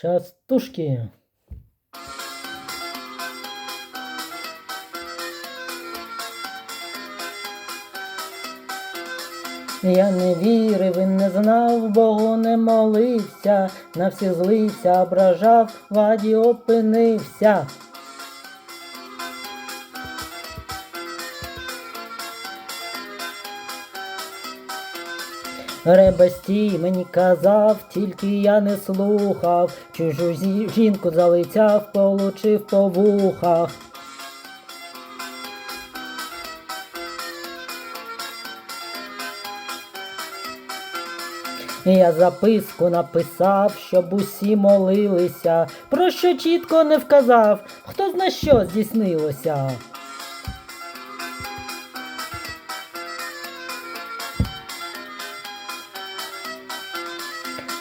Частушки. Я не вірив і не знав, Богу не молився, на всі злився, ображав, ваді опинився. Ребестій мені казав, тільки я не слухав, чужу жінку залицяв, получив по вухах. Я записку написав, щоб усі молилися, про що чітко не вказав, хто зна що здійснилося.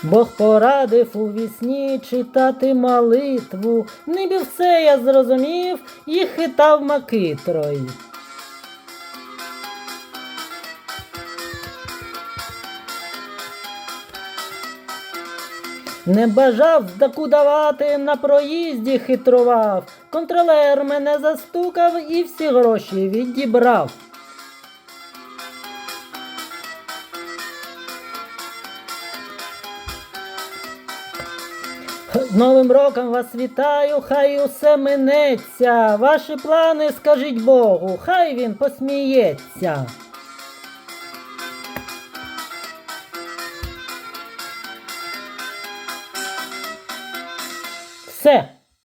Бог порадив у вісні читати молитву, ніби все я зрозумів і хитав макитрою. Не бажав здаку давати, на проїзді хитрував. Контролер мене застукав і всі гроші відібрав. З Новим роком вас вітаю, хай усе минеться. Ваші плани скажіть Богу, хай він посміється. Все.